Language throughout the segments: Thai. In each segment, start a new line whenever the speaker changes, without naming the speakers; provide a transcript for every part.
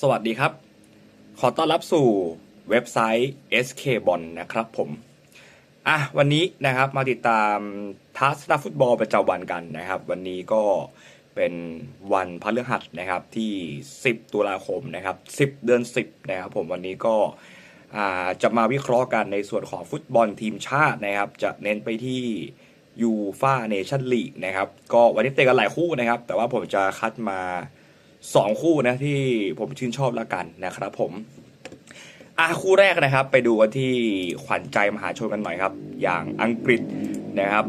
สวัสดีครับ ขอต้อนรับสู่เว็บไซต์ SK b o n นะครับผมอะวันนี้นะครับมาติดตามทัศนฟุตบอลประจำวันกันนะครับ วันนี้ก็เป็นวันพฤหัสนะครับที่ 10 ตุลาคมนะครับ 10 เดือน 10 นะครับผมวันนี้ก็จะมาวิเคราะห์กันในส่วนของฟุตบอลทีมชาตินะครับ จะเน้นไปที่ยูฟาเนชั่นลีกนะครับ ก็วันนี้เตะกันหลายคู่นะครับ แต่ว่าผมจะคัดมา สองคู่นะที่ผมชื่นชอบแล้วกันนะครับผมอะคู่แรกนะครับ ไปดูกันที่ขวัญใจมหาชนกันหน่อยครับ อย่างอังกฤษนะครับ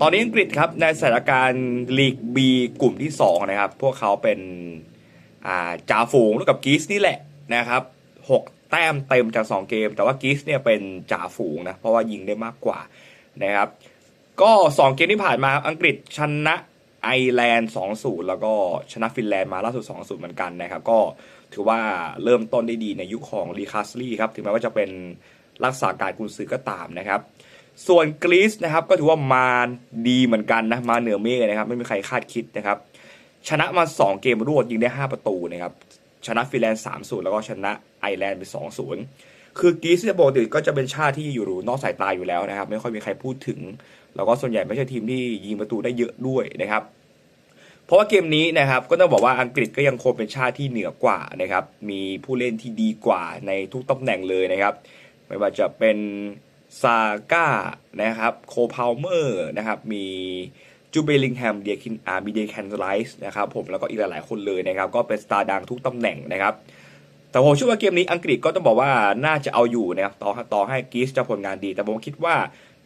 ตอนนี้อังกฤษครับในสถานการณ์ลีก B กลุ่มที่ 2 นะครับ พวกเขาเป็นาจ่าฝูงร่วมกับกรีซนี่แหละนะครับ 6 แต้มเต็มจาก 2 เกม แต่ว่ากรีซเนี่ยเป็นจ่าฝูงนะ เพราะว่ายิงได้มากกว่านะครับ ก็ 2 เกมที่ผ่านมาอังกฤษชนะ ไอแลนด์2-0 แล้วก็ชนะฟินแลนด์มาล่าสุด 2-0 เหมือนกันนะครับ ก็ถือว่าเริ่มต้นได้ดีในยุคของรีคาสลีครับ ถึงแม้ว่าจะเป็นรักษาการกุนซือก็ตามนะครับ ส่วนกรีซนะครับก็ถือว่ามาดีเหมือนกันนะ มาเหนือเมฆนะครับ ไม่มีใครคาดคิดนะครับ ชนะมา 2 เกมรวดยิงได้ 5 ประตูนะครับ ชนะฟินแลนด์3-0 แล้วก็ชนะไอร์แลนด์ไป2-0 คือกรีซเนี่ยปกติก็จะเป็นชาติที่อยู่นอกสายตาอยู่แล้วนะครับ ไม่ค่อยมีใครพูดถึง แล้วก็ส่วนใหญ่ไม่ใช่ทีมที่ยิงประตูได้เยอะด้วยนะครับ เพราะว่าเกมนี้นะครับก็ต้องบอกว่าอังกฤษก็ยังคงเป็นชาติที่เหนือกว่านะครับ มีผู้เล่นที่ดีกว่าในทุกตำแหน่งเลยนะครับ ไม่ว่าจะเป็นซาก้านะครับโคพาวเมอร์นะครับมีจูเบลิงแฮมเดียคินอาร์มีเดแคนไลส์นะครับผมแล้วก็อีกหลายๆคนเลยนะครับ ก็เป็นสตาร์ดังทุกตำแหน่งนะครับ แต่ผมเชื่อว่าเกมนี้อังกฤษก็ต้องบอกว่าน่าจะเอาอยู่นะครับต่อต่อให้กรีซจะผลงานดี แต่ผมคิดว่า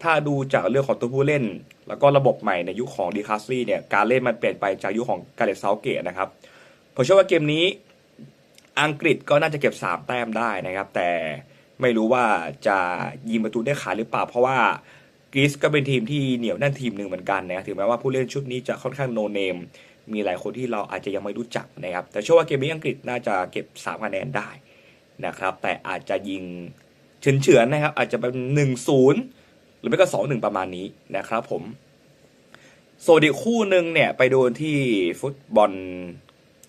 ถ้าดูจากเรื่องของตัวผู้เล่น แล้วก็ระบบใหม่ในยุคของดีคาสลีเนี่ยการเล่นมันเปลี่ยนไปจากยุคของกาเลตเซาเกตนะครับผมเชื่อว่าเกมนี้อังกฤษก็น่าจะเก็บ 3 แต้มได้นะครับ แต่ไม่รู้ว่าจะยิงประตูได้ขาดหรือเปล่า เพราะว่ากรีซก็เป็นทีมที่เหนียวแน่นทีมหนึ่งเหมือนกันนะถึงแม้ว่าผู้เล่นชุดนี้จะค่อนข้างโนเนม มีหลายคนที่เราอาจจะยังไม่รู้จักนะครับ แต่เชื่อว่าเกมนี้อังกฤษน่าจะเก็บ3คะแนนได้นะครับ แต่อาจจะยิงเฉือนๆนะครับ อาจจะเป็น1 0หรือไม่ก็สองหนึ่งประมาณนี้นะครับผมโซนอีกคู่หนึ่งเนี่ยไปโดูที่ฟุตบอล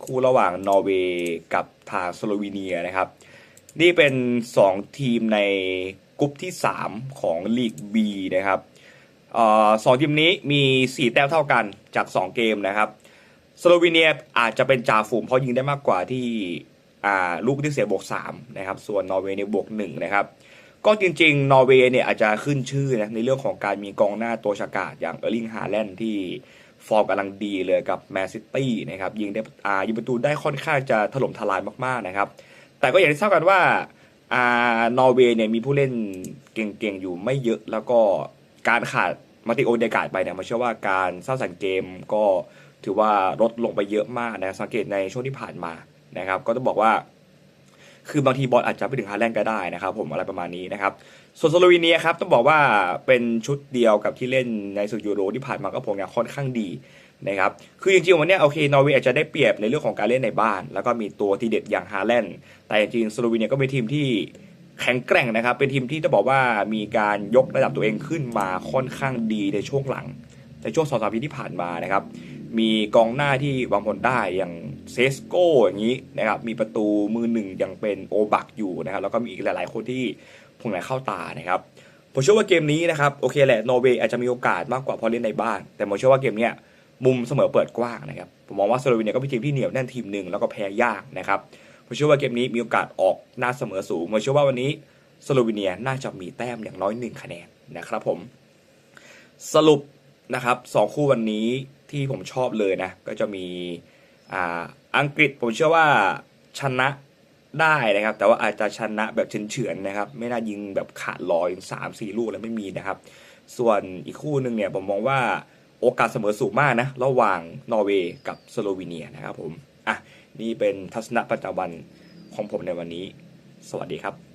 คู่ระหว่างนอร์เวย์กับทางสโลวีเนียนะครับ นี่เป็น 2 ทีมในกลุ่มที่ 3 ของลีก B นะครับออสองทีมนี้มี 4 แต้มเท่ากันจาก 2 เกมนะครับ สโลวีเนียอาจจะเป็นจ่าฝูงเพราะยิงได้มากกว่าที่ลูกที่เสียบวก3นะครับ ส่วนนอร์เวย์เนี่ยบวก1นะครับ ก็จริงๆ นอร์เวย์เนี่ยอาจจะขึ้นชื่อนะในเรื่องของการมีกองหน้าตัวฉกาจอย่างเออร์ลิงฮาแลนด์ที่ฟอร์มกำลังดีเลยกับแมนซิตี้นะครับยิงได้อ่ายิงประตูได้ค่อนข้างจะถล่มทลายมากๆนะครับ แต่ก็อย่างที่ทราบกันว่าอ่านอร์เวย์เนี่ยมีผู้เล่นเก่งๆอยู่ไม่เยอะแล้วก็การขาดมาติโอเดกาดไปเนี่ยมาเชื่อว่าการสร้างสรรค์เกมก็ ถือว่าลดลงไปเยอะมากนะสังเกตในช่วงที่ผ่านมานะครับ ก็ต้องบอกว่า คือบางทีบอลอาจจะไปถึงฮาแลนด์ก็ได้นะครับ ผมอะไรประมาณนี้นะครับ ส่วนสโลวีเนียครับต้องบอกว่าเป็นชุดเดียวกับที่เล่นในศึกยูโรที่ผ่านมาก็ผมเนี่ยค่อนข้างดีนะครับคือจริงๆวันนี้โอเคนอร์เวย์อาจจะได้เปรียบในเรื่องของการเล่นในบ้าน แล้วก็มีตัวทีเด็ดอย่างฮาแลนด์แต่จริงๆสโลวีเนียก็เป็นทีมที่แข็งแกร่งนะครับ เป็นทีมที่ต้องบอกว่ามีการยกระดับตัวเองขึ้นมาค่อนข้างดีในช่วงหลัง ในช่วงสองสามปีที่ผ่านมานะครับ มีกองหน้าที่วางผลได้อย่างเซสโกอย่างนี้นะครับมีประตูมือหนึ่งยังเป็นโอบักอยู่นะครับแล้วก็มีอีกหลาย ๆ คนที่พงไหนเข้าตานะครับผมเชื่อว่าเกมนี้นะครับโอเคแหละนอร์เวย์อาจจะมีโอกาสมากกว่าพราะเล่นในบ้าน แต่ผมเชื่อว่าเกมเนี้ยมุมเสมอเปิดกว้างนะครับผมมองว่าสโลวีเนียก็เป็นทีมที่เหนียวแน่นทีมหนึ่งแล้วก็แพ้ยากนะครับผมเชื่อว่าเกมนี้มีโอกาสออกหน้าเสมอสูงผมเชื่อว่าวันนี้สโลวีเนียน่าจะมีแต้มอย่างน้อยหนึ่งคะแนนนะครับผมสรุปนะครับสองคู่วันนี้ ที่ผมชอบเลยนะ ก็จะมีอ่าอังกฤษผมเชื่อว่าชนะได้นะครับ แต่ว่าอาจจะชนะแบบเฉือนๆนะครับ ไม่น่ายิงแบบขาดลอยสามสี่ลูกแล้วไม่มีนะครับ ส่วนอีกคู่หนึ่งเนี่ยผมมองว่าโอกาสเสมอสูงมากนะ ระหว่างนอร์เวย์กับสโลวีเนียนะครับผม อะ นี่เป็นทัศนะประจำวันของผมในวันนี้ สวัสดีครับ